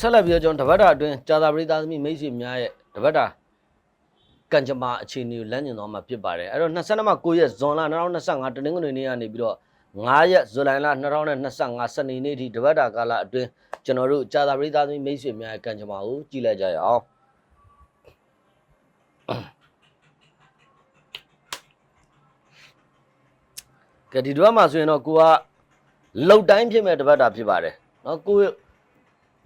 ဆက်လက်ပြီးတော့ကျွန်တော်တပတ်တာအတွင်းကြာသာပရိသသမီးမိတ်ဆွေများရဲ့တပတ်တာကံကြမ္မာအခြေအနေကိုလမ်းညွှန်သွားမှာဖြစ်ပါတယ်အဲ့တော့22မှ9ရက်ဇွန်လ2025တနင်္ဂနွေနေ့ကနေပြီးတော့9ရက်ဇူလိုင်လ2025စနေနေ့ထိတပတ်တာကာလအတွင်းကျွန်တော်တို့ကြာသာပရိသသမီးမိတ်ဆွေများရဲ့ကံကြမ္မာကိုကြည့်လိုက်ကြရအောင်ကဲဒီတော့မှဆိုရင်တော့ကိုကလှုပ်တိုင်းဖြစ်မဲ့တပတ်တာဖြစ်ပါတယ်နော်ကို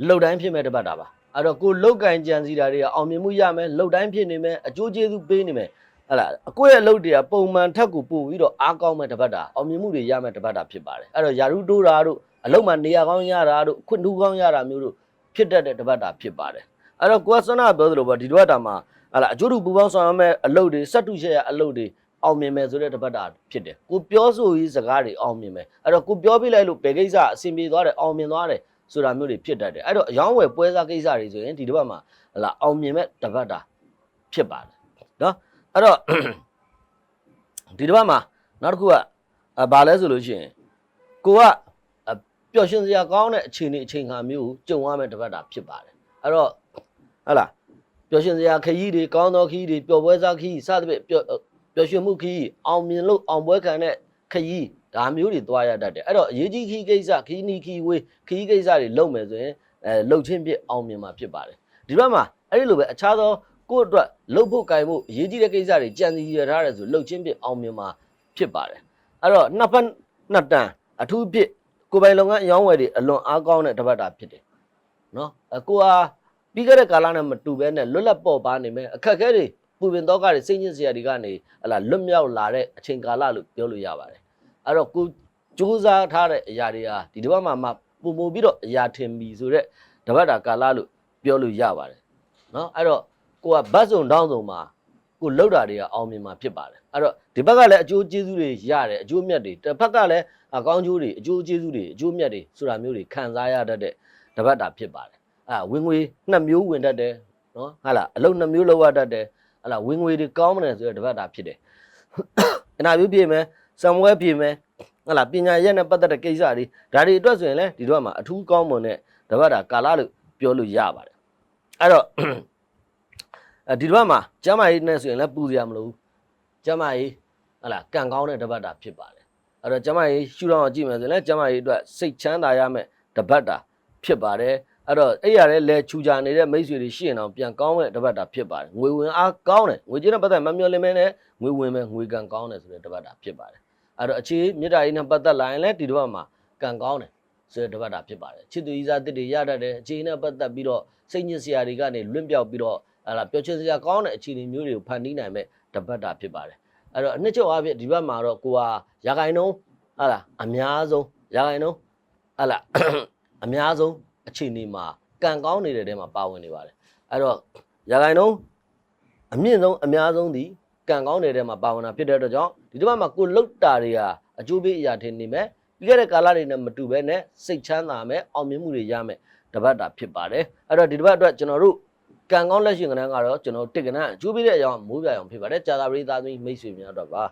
လှုပ်တိုင်းဖြစ်မဲ့တပတ်တာပါအဲ့တော့ကိုလှုပ်ကန်ကြံစီတာတွေကအောင်မြင်မှုရမယ်လှုပ်တိုင်းဖြစ်နေမယ်အကျိုးကျေးဇူးပေးနေမယ်ဟဲ့လားအကိုရဲ့လှုပ်တွေကပုံမှန်ထက်ကိုပို့ပြီးတော့အားကောင်းမဲ့တပတ်တာအောင်မြင်မှုတွေရမဲ့တပတ်တာဖြစ်ပါတယ်အဲ့တော့ယာရုတိုးတာတို့အလုံးမှနေရာကောင်းရတာတို့ခွင့်ထူးကောင်းရတာမျိုးတို့ဖြစ်တတ်တဲ့တပတ်တာဖြစ်ပါတယ်အဲ့တော့ကိုကစနပြောသလိုပေါ့ဒီတပတ်တာမှာဟဲ့လားအကျိုးတူပူပေါင်းဆောင်ရမဲ့အလုပ်တွေစက်တူရှက်ရအလုပ်တွေအောင်မြင်မယ်ဆိုတဲ့တပတ်တာဖြစ်တယ်ကိုပြောဆိုရေးစကားတွေအောင်မြင်မယ်အဲ့တော့ကိုပြောပြလိုက်လို့ဘယ်ကိစ္စအဆင်ပြေသွားတယ်အောင်မြင်သွားတယ် ဆိုတာမျိုးတွေဖြစ်တတ်တယ်အဲ့တော့အယောင်းဝယ်ပွဲစားကိစ္စတွေဆိုရင်ဒီတစ်ပတ်မှာဟလာအောင်မြင်မဲ့တစ်ပတ်တာဖြစ်ပါတယ်နော်အဲ့တော့ဒီတစ်ပတ်မှာနောက်တစ်ခုကအာဘာလဲဆိုလို့ရှိရင်ကိုကအပျော်ရွှင်စရာကောင်းတဲ့အခြေအနေအချိန်ခါမျိုးကိုကြုံရမဲ့တစ်ပတ်တာဖြစ်ပါတယ်အဲ့တော့ဟလာပျော်ရွှင်စရာခရီးတွေကောင်းသောခရီးတွေပျော်ပွဲစားခရီးစသဖြင့်ပျော်ပျော်ရွှင်မှုခရီးအောင်မြင်လို့အောင်ပွဲခံတဲ့ခရီး ဒါမျိုးတွေသွားရတတ်တယ်အဲ့တော့အရေးကြီးခရီးကိစ္စခရီးနီခရီးဝေးခရီးကိစ္စတွေလုပ်မယ်ဆိုရင်အဲလှုပ်ချင်းပြအောင်မြင်မှာဖြစ်ပါတယ်ဒီဘက်မှာအဲ့ဒီလိုပဲအခြားသောကိုယ့်အတွက်လှုပ်ဖို့ကြိုင်ဖို့အရေးကြီးတဲ့ကိစ္စတွေကြံစီရထားတယ်ဆိုလှုပ်ချင်းပြအောင်မြင်မှာဖြစ်ပါတယ်အဲ့တော့နှစ်ဖက်နှစ်တန်အထူးဖြစ်ကိုယ်ပိုင်လုပ်ငန်းအယောင်းဝယ်တွေအလွန်အားကောင်းတဲ့တစ်ပတ်တာဖြစ်တယ်နော်အကိုဟာပြီးခဲ့တဲ့ကာလနဲ့မတူဘဲနဲ့လွတ်လပ်ပေါ်ပါနေမယ်အခက်အခဲတွေပူပင်တော့ကတွေစိတ်ညစ်စရာတွေကနေဟလာလွတ်မြောက်လာတဲ့အချိန်ကာလလို့ပြောလို့ရပါတယ် အဲ့တော့ကိုစူးစမ်းထားတဲ့အရာတွေဟာဒီတစ်ပတ်မှာမှပုံပုံပြီးတော့အရာထင်ပြီဆိုတော့တပတ်တာကာလလို့ပြောလို့ရပါတယ်နော်အဲ့တော့ကိုကဘတ်စုံတောင်းစုံမှာကိုလောက်တာတွေကအောင်မြင်မှာဖြစ်ပါတယ်အဲ့တော့ဒီဘက်ကလည်းအကျိုးကျေးဇူးတွေရတယ်အကျိုးမြတ်တွေတစ်ဖက်ကလည်းအကောင်းကျိုးတွေအကျိုးကျေးဇူးတွေအကျိုးမြတ်တွေဆိုတာမျိုးတွေခံစားရတတ်တဲ့တပတ်တာဖြစ်ပါတယ်အာဝင်ငွေနှစ်မျိုးဝင်တတ်တယ်နော်ဟာလားအလုံးနှစ်မျိုးလောက်ရတတ်တယ်ဟာလားဝင်ငွေတွေကောင်းမတယ်ဆိုတော့တပတ်တာဖြစ်တယ်အနာပြုပြေမယ် စံပွဲပြည့်မယ်ဟလာပညာရက်နဲ့ပတ်သက်တဲ့ကိစ္စတွေဒါတွေအတွက်ဆိုရင်လည်းဒီတော့မှာအထူးကောင်းမွန်တဲ့တပတ်တာကာလလို့ပြောလို့ရပါတယ်အဲ့တော့အဲဒီတော့မှာကျမ်းမာရေးနဲ့ဆိုရင်လည်းပူစရာမလိုဘူးကျမ်းမာရေးဟလာကံကောင်းတဲ့တပတ်တာဖြစ်ပါတယ်အဲ့တော့ကျမ်းမာရေးရှုတော့ကြည့်မယ်ဆိုရင်လည်းကျမ်းမာရေးအတွက်စိတ်ချမ်းသာရမယ်တပတ်တာဖြစ်ပါတယ်အဲ့တော့အဲ့ရတဲ့လဲချူကြနေတဲ့မိတ်ဆွေတွေရှိရင်တော့ပြန်ကောင်းတဲ့တပတ်တာဖြစ်ပါတယ်ငွေဝင်အားကောင်းတယ်ငွေကြေးနဲ့ပတ်သက်မမျော်လင့်မဲနဲ့ငွေဝင်မဲ့ငွေကံကောင်းတယ်ဆိုတဲ့တပတ်တာဖြစ်ပါတယ် အဲ့တော့အခြေမြေတားရေးနဲ့ပတ်သက်လာရင်လည်းဒီတစ်ပတ်မှာကံကောင်းတယ်ဆိုတဲ့တစ်ပတ်တာဖြစ်ပါတယ်ချစ်သူဤစားတစ်တွေရတတ်တယ်အခြေနဲ့ပတ်သက်ပြီးတော့စိတ်ညစ်စရာတွေကနေလွင့်ပြောက်ပြီးတော့ဟာလာပျော်ရွှင်စရာကောင်းတဲ့အခြေအနေမျိုးတွေကိုဖန်တီးနိုင်မဲ့တစ်ပတ်တာဖြစ်ပါတယ်အဲ့တော့အနှစ်ချုပ်အဖြစ်ဒီဘက်မှာတော့ကိုဟာရာဂိုင်နှုံးဟာလာအများဆုံးရာဂိုင်နှုံးဟာလာအများဆုံးအခြေအနေမှာကံကောင်းနေတဲ့တဲမှာပါဝင်နေပါတယ်အဲ့တော့ရာဂိုင်နှုံးအမြင့်ဆုံးအများဆုံးဒီ ကံကောင်းနေတဲ့မှာပါဝင်တာဖြစ်တဲ့အတွက်ကြောင့်ဒီတစ်ပတ်မှာကိုလှုပ်တာတွေဟာအကျိုးပေးအရာထင်နေမယ်ပြီးခဲ့တဲ့ကာလတွေနဲ့မတူဘဲနဲ့စိတ်ချမ်းသာမယ်အောင်မြင်မှုတွေရမယ်တပတ်တာဖြစ်ပါတယ်အဲ့တော့ဒီတစ်ပတ်အတွက်ကျွန်တော်တို့ကံကောင်းလက်ရှင်ကဏ္ဍကတော့ကျွန်တော်တစ်ကဏ္ဍအကျိုးပေးတဲ့အကြောင်းမိုးပြအောင်ဖြစ်ပါတယ်ကြာသာပရိသတ်သမီးမိတ်ဆွေများတော့ပါ